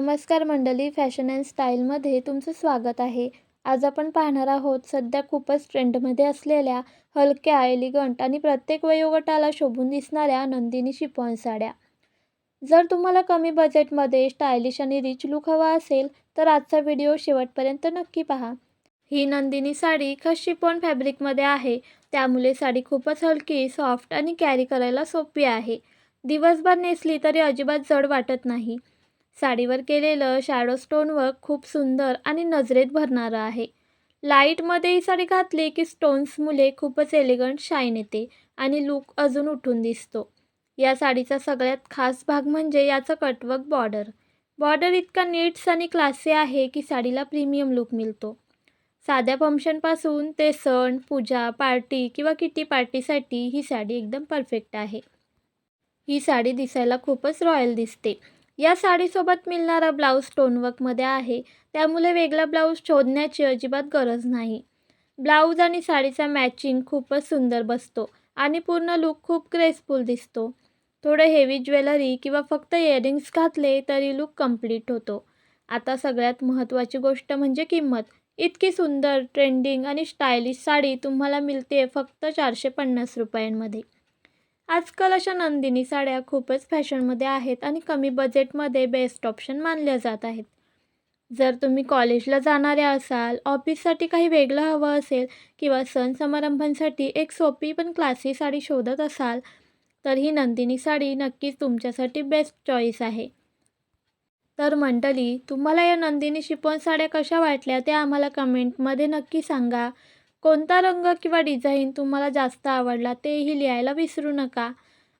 नमस्कार मंडळी fashion and स्टाईलमध्ये तुमचं स्वागत आहे. आज आपण पाहणार आहोत सध्या खूपच ट्रेंडमध्ये असलेल्या हलक्या एलिगंट आणि प्रत्येक वयोगटाला शोभून दिसणाऱ्या नंदिनी शिफॉन साड्या. जर तुम्हाला कमी बजेटमध्ये स्टायलिश आणि रिच लुक हवा असेल तर आजचा व्हिडिओ शेवटपर्यंत नक्की पहा. ही नंदिनी साडी खस शिफॉन फॅब्रिकमध्ये आहे. त्यामुळे साडी खूपच हलकी सॉफ्ट आणि कॅरी करायला सोपी आहे. दिवसभर नेसली तरी अजिबात जड वाटत नाही. साडीवर केलेलं शॅडो स्टोन वर्क खूप सुंदर आणि नजरेत भरणारं आहे. लाईटमध्ये ही साडी घातली की स्टोन्स मुले खूपच एलिगंट शाईन येते आणि लूक अजून उठून दिसतो. या साडीचा सगळ्यात खास भाग म्हणजे याचं कटवर्क बॉर्डर बॉर्डर इतका नीट्स आणि क्लासी आहे की साडीला प्रीमियम लूक मिळतो. साध्या फंक्शनपासून ते सण पूजा पार्टी किंवा किटी पार्टीसाठी ही साडी एकदम परफेक्ट आहे. ही साडी दिसायला खूपच रॉयल दिसते. या साडीसोबत मिळणारा ब्लाऊज स्टोनवर्कमध्ये आहे. त्यामुळे वेगळा ब्लाऊज शोधण्याची अजिबात गरज नाही. ब्लाऊज आणि साडीचा मॅचिंग खूपच सुंदर बसतो आणि पूर्ण लूक खूप ग्रेसफुल दिसतो. थोडं हेवी ज्वेलरी किंवा फक्त इयरिंग्स घातले तरी लूक कंप्लीट होतो. आता सगळ्यात महत्त्वाची गोष्ट म्हणजे किंमत. इतकी सुंदर ट्रेंडिंग आणि स्टायलिश साडी तुम्हाला मिळते फक्त चारशे पन्नास रुपयांमध्ये. आजकाल अशा नंदिनी साड्या खूपच फॅशनमध्ये आहेत आणि कमी बजेटमध्ये बेस्ट ऑप्शन मानल्या जात आहेत. जर तुम्ही कॉलेजला जाणाऱ्या असाल ऑफिससाठी काही वेगळं हवं असेल किंवा सण समारंभांसाठी एक सोपी पण क्लासी साडी शोधत असाल तर ही नंदिनी साडी नक्कीच तुमच्यासाठी बेस्ट चॉईस आहे. तर मंडळी तुम्हाला या नंदिनी शिपॉन साड्या कशा वाटल्या त्या आम्हाला कमेंटमध्ये नक्की सांगा. कोणता रंग किंवा डिझाईन तुम्हाला जास्त आवडला तेही लिहायला विसरू नका.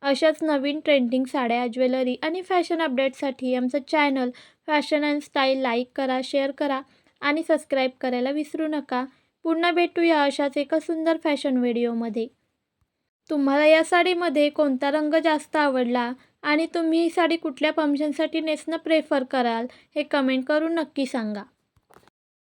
अशाच नवीन ट्रेंडिंग साड्या ज्वेलरी आणि फॅशन अपडेटसाठी आमचं channel fashion and style like करा शेअर करा आणि सबस्क्राईब करायला विसरू नका. पुन्हा भेटूया अशाच एका सुंदर फॅशन व्हिडिओमध्ये. तुम्हाला या साडीमध्ये कोणता रंग जास्त आवडला आणि तुम्ही ही साडी कुठल्या फंक्शनसाठी नेसणं प्रेफर कराल हे कमेंट करून नक्की सांगा.